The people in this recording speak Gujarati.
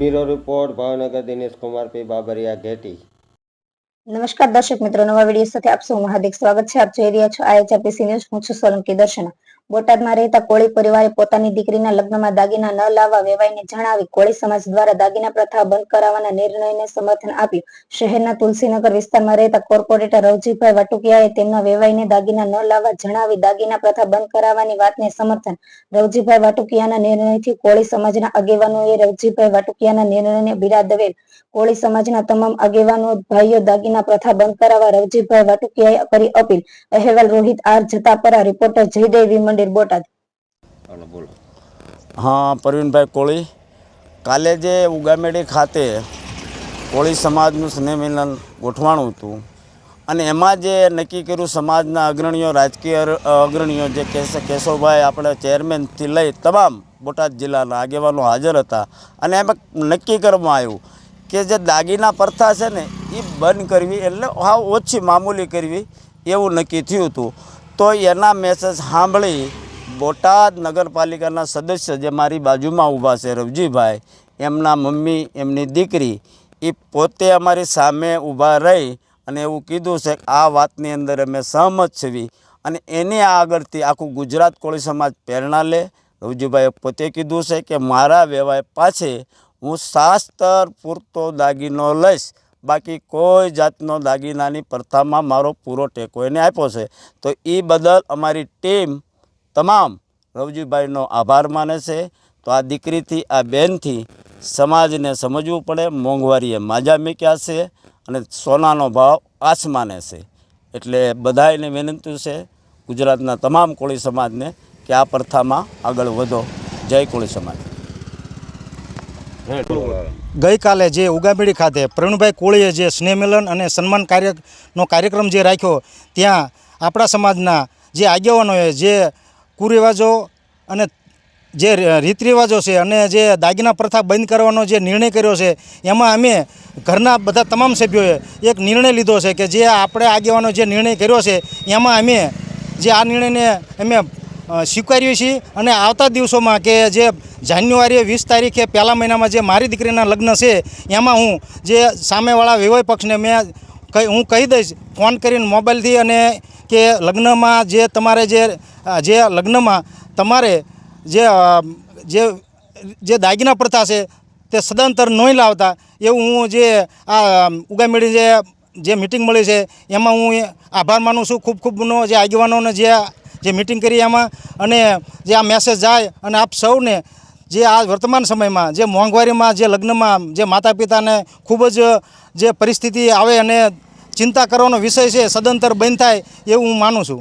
Report, Bhavnagar Dinesh Kumar P Babariya Gheti. નમસ્કાર દર્શક મિત્રો, નવા વીડિયો સાથે આપ સૌનું હાર્દિક સ્વાગત છે. આપ જોઈ રહ્યા છો આઈએચઆરપીસી ન્યૂઝ. હું છું સોલંકી દર્શના. બોટાદમાં રહેતા કોળી પરિવારે પોતાની દીકરીના લગ્નમાં દાગીના ન લાવવા વેવાઈને જણાવી કોળી સમાજ દ્વારા દાગીના પ્રથા બંધ કરાવવાના નિર્ણયને સમર્થન આપ્યું. શહેરના તુલસીનગર વિસ્તારમાં રહેતા કોર્પોરેટર રવજીભાઈ વટુકિયાએ તેમના વેવાઈને દાગીના ન લાવવા જણાવી દાગીના પ્રથા બંધ કરાવવાની વાતને સમર્થન રવજીભાઈ વાટુકિયાના નિર્ણયથી કોળી સમાજના આગેવાનોએ રવજીભાઈ વાટુકિયાના નિર્ણયને બિરાદવેલ કોળી સમાજના તમામ આગેવાનો, ભાઈઓ દાગીના પ્રથા બંધ કરાવવા રવજીભાઈ વાટુકિયાએ કરી અપીલ. અહેવાલ રોહિત આર જતાપરા, રિપોર્ટર જયદેવી મંદિર બોટાદ. હા પરવીનભાઈ કોળી. કાલે જે ઉગામેડી ખાતે કોળી સમાજનું સ્નેહ મિલન ગોઠવાણું હતું અને એમાં જે નક્કી કર્યું સમાજના અગ્રણીઓ રાજકીય અગ્રણીઓ જે કેશ કેશવભાઈ આપણે ચેરમેનથી લઈ તમામ બોટાદ જિલ્લાના આગેવાનો હાજર હતા અને એમાં નક્કી કરવામાં આવ્યું કે જે દાગીના પ્રથા છે ને એ બંધ કરવી એટલે હાવ ઓછી મામૂલી કરવી એવું નક્કી થયું હતું. તો એના મેસેજ સાંભળી બોટાદ નગરપાલિકાના સદસ્ય જે મારી બાજુમાં ઊભા છે, રવજીભાઈ, એમના મમ્મી, એમની દીકરી એ પોતે અમારી સામે ઊભા રહી અને એવું કીધું છે કે આ વાતની અંદર અમે સહમત છીએ અને એની આગળથી આખું ગુજરાત કોળી સમાજ પ્રેરણા લે. રવજીભાઈએ પોતે કીધું છે કે, મારા વ્યવહાર પાસે હું શાસ્ત્ર પૂરતો દાગીનો લઈશ. બાકી કોઈ જાતનો દાગીનાની પ્રથામાં મારો પૂરો ટેકો એને આપ્યો છે. તો એ બદલ અમારી ટીમ તમામ રવજીભાઈનો આભાર માને છે. તો આ દીકરીથી, આ બેનથી સમાજને સમજવું પડે, મોંઘવારીએ માજા મીક્યા છે અને સોનાનો ભાવ આસમાને છે. એટલે બધાને વિનંતી છે ગુજરાતના તમામ કોળી સમાજને કે આ પ્રથામાં આગળ વધો. જય કોળી સમાજ. ગઈકાલે જે ઉગામેડી ખાતે પ્રવીણભાઈ કોળીએ જે સ્નેહમિલન અને સન્માન કાર્યનો કાર્યક્રમ જે રાખ્યો, ત્યાં આપણા સમાજના જે આગેવાનોએ જે કુરિવાજો અને જે રીત રિવાજો છે અને જે દાગીના પ્રથા બંધ કરવાનો જે નિર્ણય કર્યો છે, એમાં અમે ઘરના બધા તમામ સભ્યોએ એક નિર્ણય લીધો છે કે જે આપણે આગેવાનો જે નિર્ણય કર્યો છે, એમાં અમે જે આ નિર્ણયને અમે અ, છે અને આવતા દિવસોમાં કે જે જાન્યુઆરી વીસ તારીખે પહેલા મહિનામાં જે મારી દીકરીના લગ્ન છે એમાં હું જે સામેવાળા વિવય પક્ષને મેં કહી હું કહી દઈશ ફોન કરીને મોબાઈલથી અને કે લગ્નમાં જે તમારે જે જે લગ્નમાં તમારે જે જે જે દાગીના પ્રથા છે તે સદંતર નહીં લાવતા એવું હું જે આ ઉગામેળી જે જે મિટિંગ મળી છે એમાં હું આભાર માનું છું. ખૂબ ખૂબનો જે આગેવાનોને જે જે મિટિંગ કરી એમાં અને જે આ મેસેજ જાય અને આપ સૌને જે આ વર્તમાન સમયમાં જે મોંઘવારીમાં જે લગ્નમાં જે માતા પિતાને ખૂબ જ જે પરિસ્થિતિ આવે અને ચિંતા કરવાનો વિષય છે, સદંતર બંધ થાય એવું હું માનું છું.